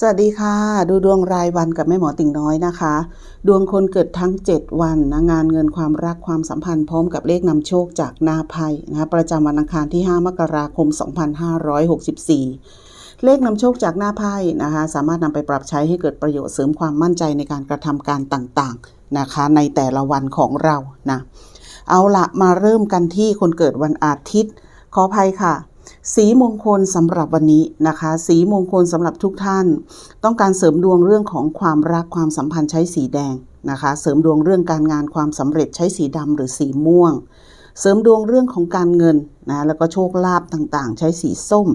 สวัสดีค่ะ ดูดวงรายวันกับแม่หมอติ่งน้อยนะคะ ดวงคนเกิดทั้ง 7 วันนะงานเงินความรักความสัมพันธ์พร้อมกับเลขนำโชคจากหน้าไพ่นะคะประจำวันอังคารที่ 5 มกราคม 2564 เลขนำโชคจากหน้าไพ่นะคะ สามารถนำไปปรับใช้ให้เกิดประโยชน์เสริมความมั่นใจในการกระทำการต่างๆนะคะ ในแต่ละวันของเรานะเอาละมาเริ่มกันที่คนเกิดวันอาทิตย์ขออภัยค่ะ สีมงคลสำหรับวันนี้นะคะ สีมงคลสำหรับทุกท่าน ต้องการเสริมดวงเรื่องของความรักความสัมพันธ์ใช้สีแดงนะคะ เสริมดวงเรื่องการงานความสำเร็จใช้สีดำหรือสีม่วง เสริมดวงเรื่องของการเงินนะแล้วก็โชคลาภต่างๆ ใช้สีส้ม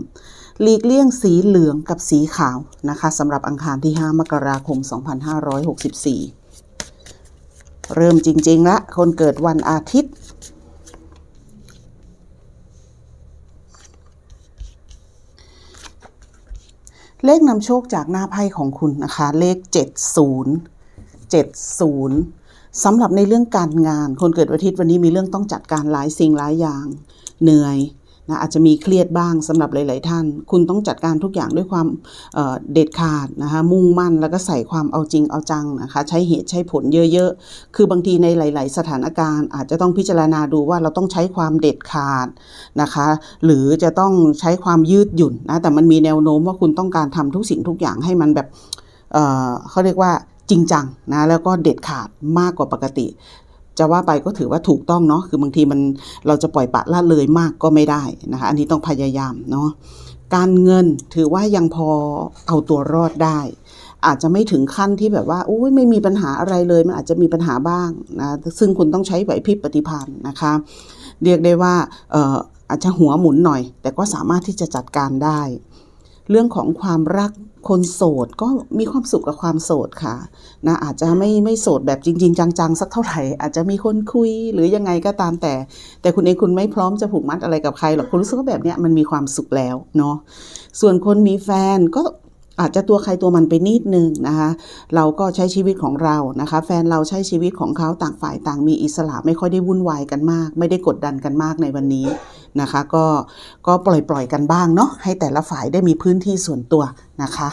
หลีกเลี่ยงสีเหลืองกับสีขาวนะคะสำหรับอังคารที่ 5 มกราคม 2564 เริ่มจริงๆละคนเกิดวันอาทิตย์ เลขนำโชคจากหน้าไพ่ของคุณนะคะ เลข 70 70สำหรับในเรื่องการงาน คนเกิดวันอาทิตย์วันนี้มีเรื่องต้องจัดการหลายสิ่งหลายอย่าง เหนื่อย นะอาจจะมีเครียดบ้างสำหรับหลาย ๆ ท่าน คุณต้องจัดการทุกอย่างด้วยความเเด็ดขาดนะคะมุ่งมั่นแล้วก็ใส่ความเอาจริงเอาจังนะคะใช้เหตุใช้ผลเยอะ ๆ คือบางทีในหลาย ๆ สถานการณ์ อาจจะต้องพิจารณาดูว่าเราต้องใช้ความเด็ดขาดนะคะหรือจะต้องใช้ความยืดหยุ่นนะแต่มันมีแนวโน้มว่าคุณต้องการทำทุกสิ่งทุกอย่างให้มันแบบเเขาเรียกว่าจริงจังนะแล้วก็เด็ดขาดมากกว่าปกติ จะว่าไปก็ถือว่าถูกต้องเนาะคือบางทีมันเราจะปล่อยปะละเลยมากก็ไม่ได้นะคะ อันนี้ต้องพยายามเนาะการเงินถือว่ายังพอเอาตัวรอดได้ อาจจะไม่ถึงขั้นที่แบบว่าโอ้ยไม่มีปัญหาอะไรเลยมันอาจจะมีปัญหาบ้างนะซึ่งคุณต้องใช้ไหวพริบปฏิภาณนะคะ เรียกได้ว่าเอ่ออาจจะหัวหมุนหน่อย แต่ก็สามารถที่จะจัดการได้ เรื่องของความรัก คนโสดก็มีความสุขกับความโสดค่ะนะอาจจะไม่ไม่โสดแบบจริง ๆ จังๆ สักเท่าไหร่ อาจจะมีคนคุยหรือยังไงก็ตามแต่ แต่คุณเองคุณไม่พร้อมจะผูกมัดอะไรกับใครหรอกคุณรู้สึกว่าแบบเนี้ยมันมีความสุขแล้วเนาะส่วนคนมีแฟนก็อาจจะตัวใครตัวมันไปนิดนึงนะคะเราก็ใช้ชีวิตของเรานะคะ แฟนเราใช้ชีวิตของเขาต่างฝ่ายต่างมีอิสระไม่ค่อยได้วุ่นวายกันมาก ไม่ได้กดดันกันมากในวันนี้ นะคะ ก็ก็ปล่อยปล่อยกันบ้างเนาะให้แต่ละฝ่ายได้มีพื้นที่ส่วนตัวนะคะ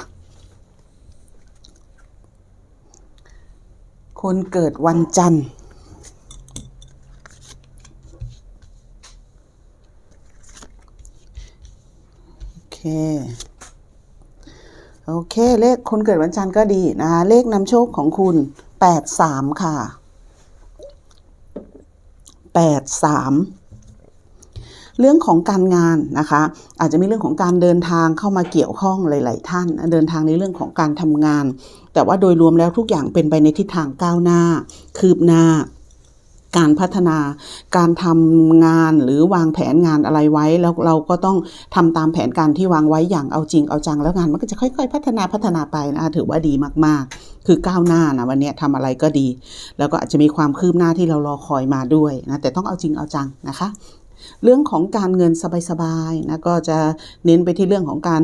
คนเกิดวันจันทร์ โอเค โอเค เลขคนเกิดวันจันทร์ก็ดีนะคะเลขนำโชคของคุณแปดสามค่ะแปดสาม เรื่องของการงานนะคะ อาจจะมีเรื่องของการเดินทางเข้ามาเกี่ยวข้องหลาย ๆ ท่าน เดินทางในเรื่องของการทำงาน แต่ว่าโดยรวมแล้วทุกอย่างเป็นไปในทิศทางก้าวหน้า คืบหน้าการพัฒนาการทำงานหรือวางแผนงานอะไรไว้ แล้วเราก็ต้องทำตามแผนการที่วางไว้อย่างเอาจริงเอาจังแล้วงานมันก็จะค่อย ๆ พัฒนาพัฒนาไปนะถือว่าดีมากๆ คือก้าวหน้านะวันนี้ทำอะไรก็ดี แล้วก็อาจจะมีความคืบหน้าที่เรารอคอยมาด้วยนะแต่ต้องเอาจริงเอาจังนะคะ เรื่องของการเงินสบายๆนะก็จะเน้นไปที่เรื่องของการ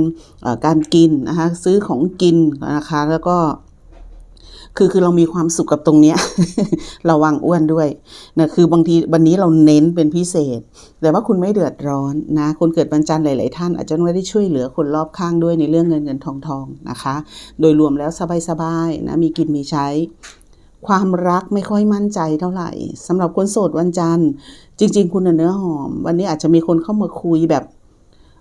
การกินนะคะซื้อของกินนะคะแล้วก็คือคือเรามีความสุขกับตรงเนี้ยระวังอ้วนด้วยนะคือบางทีวันนี้เราเน้นเป็นพิเศษ แต่ว่าคุณไม่เดือดร้อนนะ คนเกิดวันจันทร์หลาย ๆ ท่านอาจจะไม่ได้ช่วยเหลือคนรอบข้างด้วยในเรื่องเงินเงินทองทองนะคะ โดยรวมแล้วสบาย ๆ นะมีกินมีใช้ ความรักไม่ค่อยมั่นใจเท่าไหร่สำหรับคนโสดวันจันทร์ จริง ๆ คุณเนื้อหอม วันนี้อาจจะมีคนเข้ามาคุยแบบ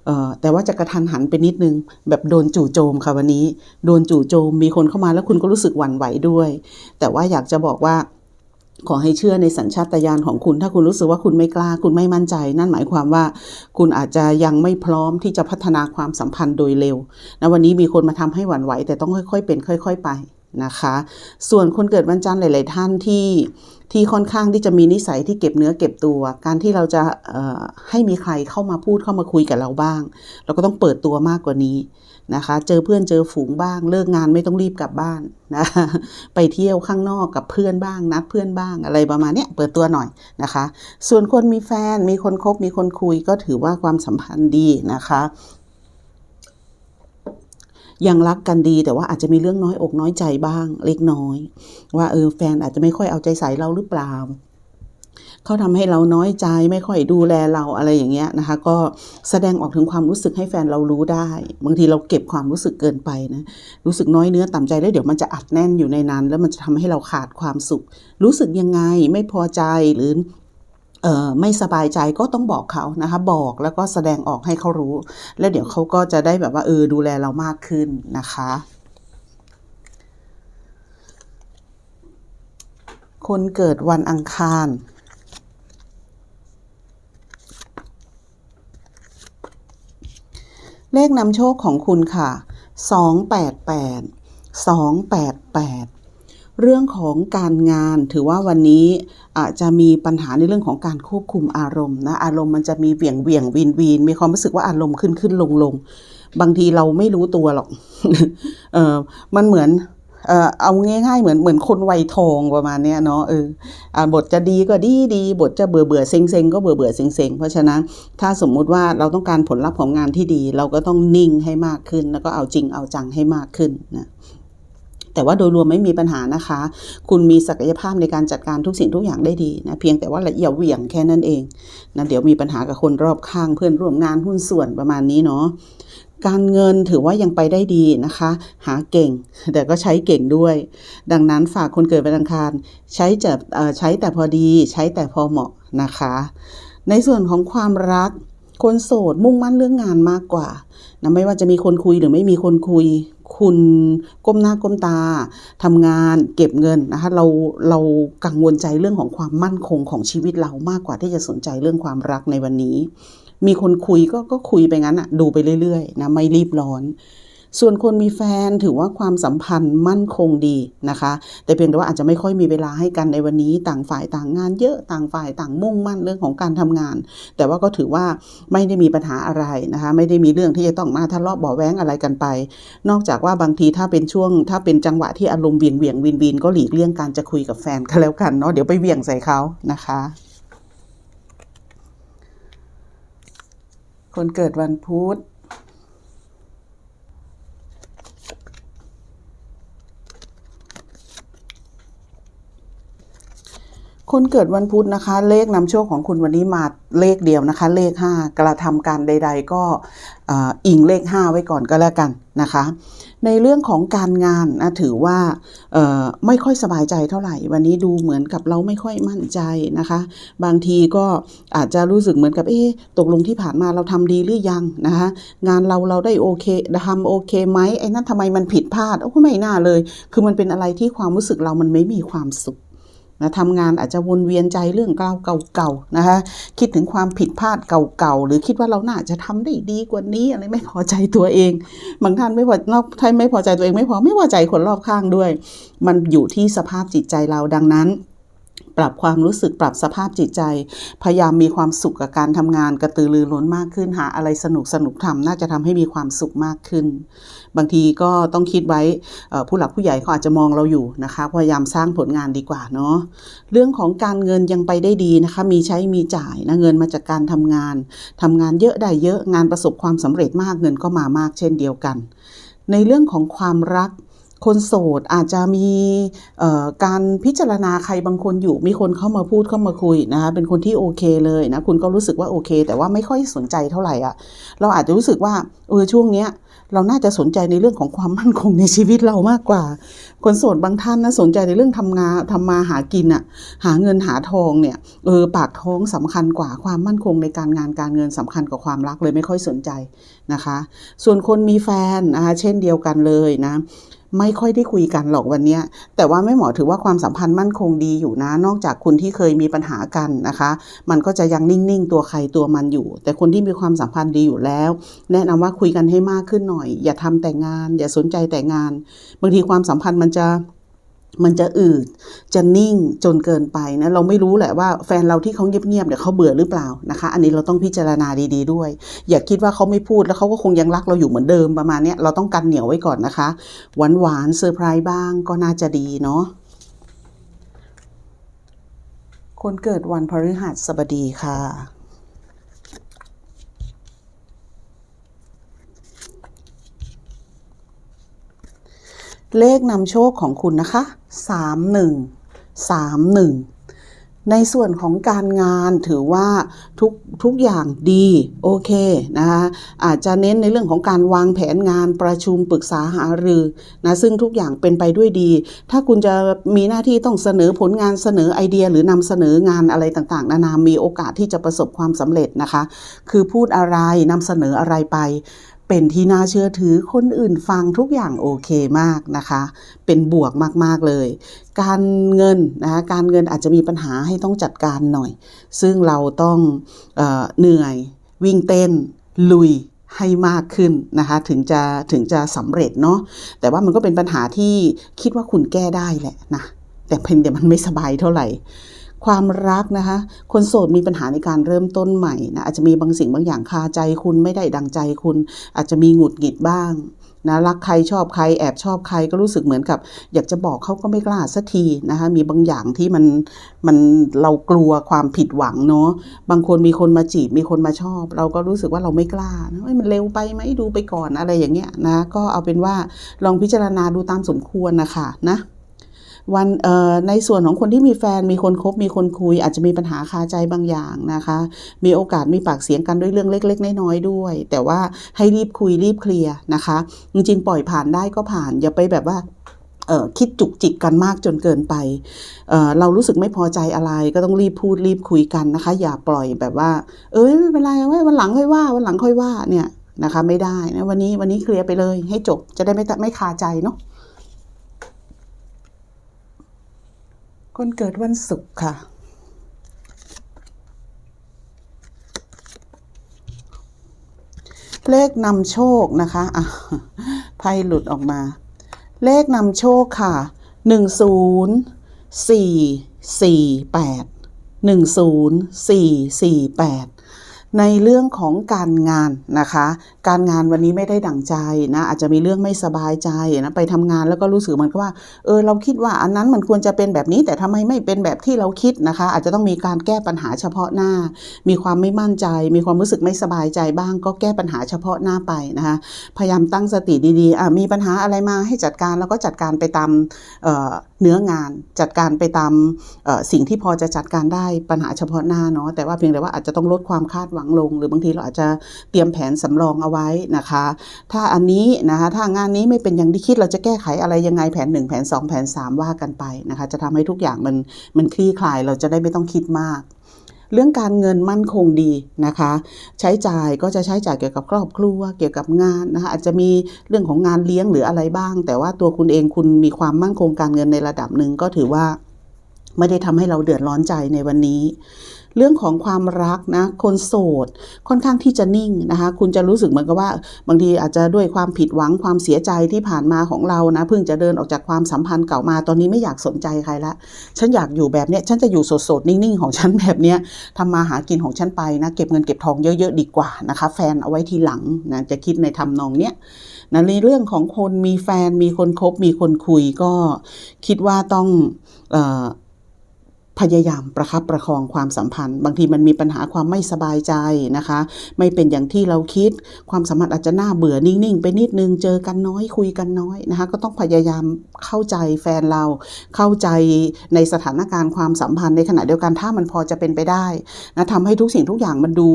เอ่อแต่ว่าจะกระทันหันไปนิดนึง แบบโดนจู่โจมค่ะวันนี้ โดนจู่โจมมีคนเข้ามาแล้วคุณก็รู้สึกหวั่นไหวด้วย แต่ว่าอยากจะบอกว่า ขอให้เชื่อในสัญชาตญาณของคุณ ถ้าคุณรู้สึกว่าคุณไม่กล้า คุณไม่มั่นใจ นั่นหมายความว่า คุณอาจจะยังไม่พร้อมที่จะพัฒนาความสัมพันธ์โดยเร็วนะวันนี้มีคนมาทำให้หวั่นไหว แต่ต้องค่อยๆ เป็น ค่อย ๆ ไป นะคะ ส่วนคนเกิดวันจันทร์หลาย ๆ ท่านที่ที่ค่อนข้างที่จะมีนิสัยที่เก็บเนื้อเก็บตัว การที่เราจะให้มีใครเข้ามาพูดเข้ามาคุยกับเราบ้าง เราก็ต้องเปิดตัวมากกว่านี้นะคะ เจอเพื่อนเจอฝูงบ้าง เลิกงานไม่ต้องรีบกลับบ้านนะไปเที่ยวข้างนอกกับเพื่อนบ้าง นัดเพื่อนบ้างอะไรประมาณนี้เปิดตัวหน่อยนะคะ ส่วนคนมีแฟนมีคนคบมีคนคุยก็ถือว่าความสัมพันธ์ดีนะคะ ยังรักกันดี แต่ว่าอาจจะมีเรื่องน้อยอกน้อยใจบ้างเล็กน้อย ว่าเออแฟนอาจจะไม่ค่อยเอาใจใส่เราหรือเปล่าเขาทำให้เราน้อยใจไม่ค่อยดูแลเราอะไรอย่างเงี้ยนะคะ ก็แสดงออกถึงความรู้สึกให้แฟนเรารู้ได้ บางทีเราเก็บความรู้สึกเกินไปนะรู้สึกน้อยเนื้อต่ำใจแล้วเดี๋ยวมันจะอัดแน่นอยู่ในนั้น แล้วมันจะทำให้เราขาดความสุข รู้สึกยังไงไม่พอใจหรือเอ่อ ไม่สบายใจก็ต้องบอกเขานะคะ บอกแล้วก็แสดงออกให้เขารู้ แล้วเดี๋ยวเขาก็จะได้แบบว่าเออดูแลเรามากขึ้นนะคะ คนเกิดวันอังคารเลขนำโชคของคุณค่ะ 288 288 เรื่องของการงานถือว่าวันนี้อาจจะมีปัญหาในเรื่องของการควบคุมอารมณ์นะอารมณ์มันจะมีเบี่ยงเบี่ยงวีนวีนมีความรู้สึกว่าอารมณ์ขึ้นขึ้นลงลงบางทีเราไม่รู้ตัวหรอกเออมันเหมือนเอาง่ายๆเหมือนเหมือนคนวัยทองประมาณเนี้ยเนาะเอออบทจะดีก็ดีดีบทจะเบื่อเบื่อเซ็งเซ็งก็เบื่อเบื่อเซ็งเซ็งเพราะฉะนั้นถ้าสมมุติว่าเราต้องการผลลัพธ์ของงานที่ดี เราก็ต้องนิ่งให้มากขึ้น แล้วก็เอาจริงเอาจังให้มากขึ้นนะ แต่ว่าโดยรวมไม่มีปัญหานะคะ คุณมีศักยภาพในการจัดการทุกสิ่งทุกอย่างได้ดีนะเพียงแต่ว่าละเอียดเหวี่ยงแค่นั้นเองนะเดี๋ยวมีปัญหากับคนรอบข้างเพื่อนร่วมงานหุ้นส่วนประมาณนี้เนาะการเงินถือว่ายังไปได้ดีนะคะ หาเก่ง แต่ก็ใช้เก่งด้วย ดังนั้นฝากคนเกิดวันอังคาร ใช้จะใช้แต่พอดี ใช้แต่พอเหมาะนะคะ ในส่วนของความรักคนโสดมุ่งมั่นเรื่องงานมากกว่านะไม่ว่าจะมีคนคุยหรือไม่มีคนคุย คุณก้มหน้าก้มตาทำงานเก็บเงินนะคะเราเรากังวลใจเรื่องของความมั่นคงของชีวิตเรามากกว่าที่จะสนใจเรื่องความรักในวันนี้ มีคนคุยก็ก็คุยไปงั้นอะดูไปเรื่อยๆนะไม่รีบร้อน ส่วนคนมีแฟนถือว่าความสัมพันธ์มั่นคงดีนะคะ แต่เพียงแต่ว่าอาจจะไม่ค่อยมีเวลาให้กันในวันนี้ต่างฝ่ายต่างงานเยอะต่างฝ่ายต่างมุ่งมั่นเรื่องของการทำงาน แต่ว่าก็ถือว่าไม่ได้มีปัญหาอะไรนะคะ ไม่ได้มีเรื่องที่จะต้องมาทะเลาะเบาะแว้งอะไรกันไป นอกจากว่าบางทีถ้าเป็นช่วง ถ้าเป็นจังหวะที่อารมณ์เบี่ยงเบี่ยงวินวินก็หลีกเลี่ยงการจะคุยกับแฟนก็แล้วกันเนาะเดี๋ยวไปเบี่ยงใส่เขานะคะคนเกิดวันพุธ คนเกิดวันพุธนะคะ เลขนำโชคของคุณวันนี้มาเลขเดียวนะคะ เลข 5 กระทำการใด ๆ ก็อิงเลข 5 ไว้ก่อนก็แล้วกันนะคะ ในเรื่องของการงานนะถือว่าไม่ค่อยสบายใจเท่าไหร่ วันนี้ดูเหมือนกับเราไม่ค่อยมั่นใจนะคะ บางทีก็อาจจะรู้สึกเหมือนกับเอ๊ะตกลงที่ผ่านมาเราทำดีหรือยังนะคะงานเราเราได้โอเคทำโอเคไหมไอ้นั่นทำไมมันผิดพลาดโอ้ไม่น่าเลย คือมันเป็นอะไรที่ความรู้สึกเรามันไม่มีความสุข นะทำงานอาจจะวนเวียนใจเรื่องเก่าๆนะคะคิดถึงความผิดพลาดเก่าๆหรือคิดว่าเราน่าจะทำได้ดีกว่านี้อะไรไม่พอใจตัวเอง บางท่านไม่พอนอกท่านไม่พอใจตัวเองไม่พอไม่พอใจคนรอบข้างด้วย มันอยู่ที่สภาพจิตใจเราดังนั้น ปรับความรู้สึกปรับสภาพจิตใจ พยายามมีความสุขกับการทำงานกระตือรือร้นมากขึ้นหาอะไรสนุกสนุกทำน่าจะทำให้มีความสุขมากขึ้น บางทีก็ต้องคิดไว้ผู้หลักผู้ใหญ่เขาอาจจะมองเราอยู่นะคะพยายามสร้างผลงานดีกว่าเนาะเรื่องของการเงินยังไปได้ดีนะคะมีใช้มีจ่ายนะเงินมาจากการทำงานทำงานเยอะได้เยอะงานประสบความสำเร็จมากเงินก็มามากเช่นเดียวกัน ในเรื่องของความรัก คนโสดอาจจะมีการพิจารณาใครบางคนอยู่ มีคนเข้ามาพูดเข้ามาคุยนะคะเป็นคนที่โอเคเลยนะคุณก็รู้สึกว่าโอเค แต่ว่าไม่ค่อยสนใจเท่าไหร่อะเราอาจจะรู้สึกว่าเออช่วงเนี้ยเราน่าจะสนใจในเรื่องของความมั่นคงในชีวิตเรามากกว่า คนโสดบางท่านนะสนใจในเรื่องทำงานทำมาหากินอะหาเงินหาทองเนี่ยเออปากท้องสำคัญกว่าความมั่นคงในการงานการเงินสำคัญกว่าความรักเลยไม่ค่อยสนใจนะคะ ส่วนคนมีแฟนนะคะเช่นเดียวกันเลยนะ ไม่ค่อยได้คุยกันหรอกวันนี้แต่ว่าแม่หมอถือว่าความสัมพันธ์มั่นคงดีอยู่นะ นอกจากคุณที่เคยมีปัญหากันนะคะ มันก็จะยังนิ่งๆ ตัวใครตัวมันอยู่ แต่คนที่มีความสัมพันธ์ดีอยู่แล้ว แนะนำว่าคุยกันให้มากขึ้นหน่อย อย่าทำแต่งาน อย่าสนใจแต่งาน บางทีความสัมพันธ์มันจะ มันจะอืดจะนิ่งจนเกินไปนะเราไม่รู้แหละว่าแฟนเราที่เขาเงียบๆเนี่ยเขาเบื่อหรือเปล่านะคะ อันนี้เราต้องพิจารณาดีๆด้วย อย่าคิดว่าเขาไม่พูดแล้วเขาก็คงยังรักเราอยู่เหมือนเดิมประมาณนี้เราต้องกันเหนียวไว้ก่อนนะคะหวานหวานๆเซอร์ไพรส์บ้างก็น่าจะดีเนาะคนเกิดวันพฤหัสบดีค่ะ เลขนำโชคของคุณนะคะสามหนึ่งสามหนึ่งในส่วนของการงานถือว่าทุกทุกอย่างดีโอเคนะคะอาจจะเน้นในเรื่องของการวางแผนงานประชุมปรึกษาหารือนะซึ่งทุกอย่างเป็นไปด้วยดี ถ้าคุณจะมีหน้าที่ต้องเสนอผลงานเสนอไอเดีย หรือนำเสนองานอะไรต่างๆ นานามีโอกาสที่จะประสบความสำเร็จนะคะ คือพูดอะไรนำเสนออะไรไป เป็นที่น่าเชื่อถือคนอื่นฟังทุกอย่างโอเคมากนะคะ เป็นบวกมากๆเลย การเงินนะคะการเงินอาจจะมีปัญหาให้ต้องจัดการหน่อย ซึ่งเราต้องเออเหนื่อยวิ่งเต้นลุยให้มากขึ้นนะคะถึงจะถึงจะสำเร็จเนาะแต่ว่ามันก็เป็นปัญหาที่คิดว่าคุณแก้ได้แหละนะแต่เพียงแต่มันไม่สบายเท่าไหร่ ความรักนะคะ คนโสดมีปัญหาในการเริ่มต้นใหม่นะอาจจะมีบางสิ่งบางอย่างคาใจคุณไม่ได้ดังใจคุณ อาจจะมีหงุดหงิดบ้างนะรักใครชอบใครแอบชอบใครก็รู้สึกเหมือนกับ อยากจะบอกเขาก็ไม่กล้าสักทีนะคะมีบางอย่างที่มันมันเรากลัวความผิดหวังเนาะบางคนมีคนมาจีบมีคนมาชอบ เราก็รู้สึกว่าเราไม่กล้านะเอ้ยมันเร็วไปไหมดูไปก่อนอะไรอย่างเงี้ยนะก็เอาเป็นว่าลองพิจารณาดูตามสมควรนะคะนะ วันเอ่อในส่วนของคนที่มีแฟนมีคนคบมีคนคุย อาจจะมีปัญหาคาใจบางอย่างนะคะ มีโอกาสมีปากเสียงกันด้วยเรื่องเล็ก ๆ น้อยๆด้วย แต่ว่าให้รีบคุยรีบเคลียร์นะคะ จริงๆ ปล่อยผ่านได้ก็ผ่าน อย่าไปแบบว่าคิดจุกจิกกันมากจนเกินไปเเรารู้สึกไม่พอใจอะไรก็ต้องรีบพูดรีบคุยกันนะคะ อย่าปล่อยแบบว่า เอ้ยไม่เป็นไรไว้วันหลังค่อยว่าวันหลังค่อยว่าเนี่ยนะคะ ไม่ได้นะวันนี้วันนี้เคลียร์ไปเลยให้จบจะได้ไม่ไม่คาใจเนาะ คนเกิดวันศุกร์ค่ะ เลขนำโชคนะคะอะไพ่หลุดออกมา เลขนำโชคค่ะหนึ่งศูนย์สี่สี่แปดหนึ่งศูนย์สี่สี่แปด ในเรื่องของการงานนะคะ การงานวันนี้ไม่ได้ดั่งใจนะอาจจะมีเรื่องไม่สบายใจนะไปทำงานแล้วก็รู้สึกเหมันก็ว่าเออเราคิดว่าอันนั้นมันควรจะเป็นแบบนี้ แต่ทำไมไม่เป็นแบบที่เราคิดนะคะ อาจจะต้องมีการแก้ปัญหาเฉพาะหน้า มีความไม่มั่นใจ มีความรู้สึกไม่สบายใจบ้าง ก็แก้ปัญหาเฉพาะหน้าไปนะคะพยายามตั้งสติดีๆอะมีปัญหาอะไรมาให้จัดการแล้วก็จัดการไปตาม เนื้องานจัดการไปตามสิ่งที่พอจะจัดการได้ปัญหาเฉพาะหน้าเนาะแต่ว่าเพียงแต่ว่าอาจจะต้องลดความคาดหวังลง หรือบางทีเราอาจจะเตรียมแผนสำรองเอาไว้นะคะ ถ้าอันนี้นะคะถ้างานนี้ไม่เป็นอย่างที่คิดเราจะแก้ไขอะไรยังไงแผน 1 แผน 2 แผน 3 ว่ากันไปนะคะจะทำให้ทุกอย่างมันมันคลี่คลายเราจะได้ไม่ต้องคิดมาก เรื่องการเงินมั่นคงดีนะคะ ใช้จ่ายก็จะใช้จ่ายเกี่ยวกับครอบครัวเกี่ยวกับงานนะคะอาจจะมีเรื่องของงานเลี้ยงหรืออะไรบ้าง แต่ว่าตัวคุณเองคุณมีความมั่นคงการเงินในระดับหนึ่งก็ถือว่าไม่ได้ทำให้เราเดือดร้อนใจในวันนี้ เรื่องของความรักนะคนโสดค่อนข้างที่จะนิ่งนะคะ คุณจะรู้สึกเหมือนกับว่า บางทีอาจจะด้วยความผิดหวังความเสียใจที่ผ่านมาของเรานะเพิ่งจะเดินออกจากความสัมพันธ์เก่ามาตอนนี้ไม่อยากสนใจใครละฉันอยากอยู่แบบเนี้ยฉันจะอยู่โสดๆนิ่งๆของฉันแบบเนี้ยทำมาหากินของฉันไปนะเก็บเงินเก็บทองเยอะๆดีกว่านะคะ แฟนเอาไว้ทีหลังนะจะคิดในทำนองเนี้ยนะในเรื่องของคนมีแฟนมีคนคบมีคนคุยก็คิดว่าต้องเอ่อ พยายามประคับประคองความสัมพันธ์ บางทีมันมีปัญหาความไม่สบายใจนะคะ ไม่เป็นอย่างที่เราคิด ความสัมพันธ์อาจจะน่าเบื่อนิ่งๆ ไปนิดนึงเจอกันน้อยคุยกันน้อยนะคะ ก็ต้องพยายามเข้าใจแฟนเรา เข้าใจในสถานการณ์ความสัมพันธ์ในขณะเดียวกันถ้ามันพอจะเป็นไปได้นะทำให้ทุกสิ่งทุกอย่างมันดู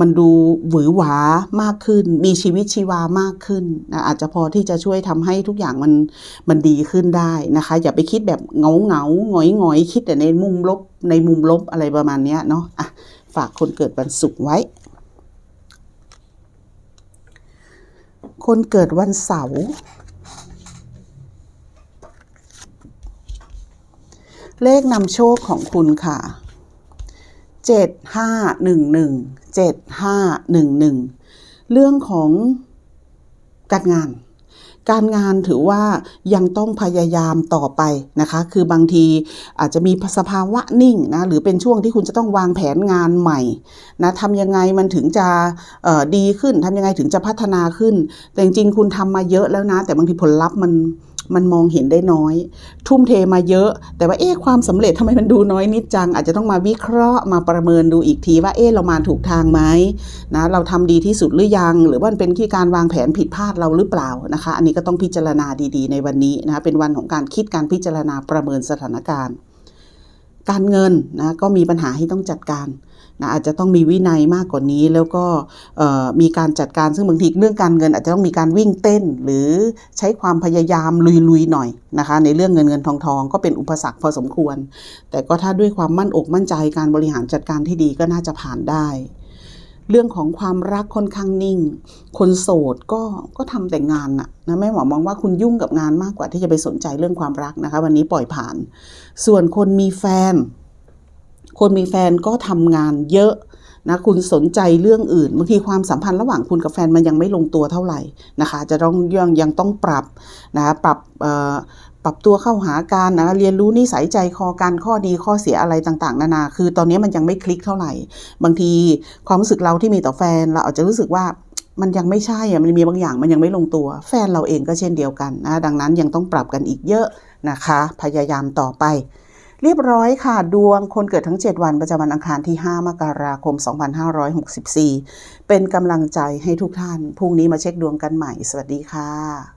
มันดูหวือหวามากขึ้น มีชีวิตชีวามากขึ้นนะอาจจะพอที่จะช่วยทำให้ทุกอย่างมันมันดีขึ้นได้นะคะ อย่าไปคิดแบบเงาเงาหงอยหงอยคิดแต่ในมุมลบในมุมลบอะไรประมาณนี้เนาะอะฝากคนเกิดวันศุกร์ไว้ คนเกิดวันเสาร์เลขนำโชคของคุณค่ะเจ็ดห้าหนึ่งหนึ่งเจ็ดห้าหนึ่งหนึ่งเรื่องของการงาน การงานถือว่ายังต้องพยายามต่อไปนะคะ คือบางทีอาจจะมีสภาวะนิ่งนะหรือเป็นช่วงที่คุณจะต้องวางแผนงานใหม่นะทำยังไงมันถึงจะดีขึ้นทำยังไงถึงจะพัฒนาขึ้น แต่จริงๆคุณทำมาเยอะแล้วนะ แต่บางทีผลลัพธ์มัน มันมองเห็นได้น้อย ทุ่มเทมาเยอะ แต่ว่าเอ๊ะความสำเร็จทำไมมันดูน้อยนิดจัง อาจจะต้องมาวิเคราะห์มาประเมินดูอีกทีว่าเอ๊ะเรามาถูกทางไหมนะเราทำดีที่สุดหรือยัง หรือว่าเป็นที่การวางแผนผิดพลาดเราหรือเปล่านะคะ อันนี้ก็ต้องพิจารณาดีๆ ในวันนี้นะคะเป็นวันของการคิดการพิจารณาประเมินสถานการณ์ การเงินนะก็มีปัญหาให้ต้องจัดการ นะอาจจะต้องมีวินัยมากกว่านี้ แล้วก็มีการจัดการซึ่งบางทีเรื่องการเงิน อาจจะต้องมีการวิ่งเต้น หรือใช้ความพยายามลุยๆหน่อยนะคะ ในเรื่องเงินเงินทองทองก็เป็นอุปสรรคพอสมควร แต่ก็ถ้าด้วยความมั่นอกมั่นใจการบริหารจัดการที่ดีก็น่าจะผ่านได้ เรื่องของความรักค่อนข้างนิ่ง คนโสดก็ก็ทำแต่งานน่ะนะแม่หมอมองว่าคุณยุ่งกับงานมากกว่าที่จะไปสนใจเรื่องความรักนะคะ วันนี้ปล่อยผ่าน ส่วนคนมีแฟน คนมีแฟนก็ทำงานเยอะนะคุณสนใจเรื่องอื่นบางทีความสัมพันธ์ระหว่างคุณกับแฟนมันยังไม่ลงตัวเท่าไหร่นะคะจะต้องยังยังต้องปรับนะคะปรับเอ่อปรับตัวเข้าหากันนะเรียนรู้นิสัยใจคอการข้อดีข้อเสียอะไรต่างๆ นานา คือตอนนี้มันยังไม่คลิกเท่าไหร่ บางทีความรู้สึกเราที่มีต่อแฟนเราอาจจะรู้สึกว่ามันยังไม่ใช่อะมันมีบางอย่างมันยังไม่ลงตัว แฟนเราเองก็เช่นเดียวกันนะดังนั้นยังต้องปรับกันอีกเยอะนะคะ พยายามต่อไป เรียบร้อยค่ะดวงคนเกิดทั้ง 7 วันประจำวันอังคารที่ 5 มกราคม 2564 เป็นกำลังใจให้ทุกท่าน พรุ่งนี้มาเช็คดวงกันใหม่ สวัสดีค่ะ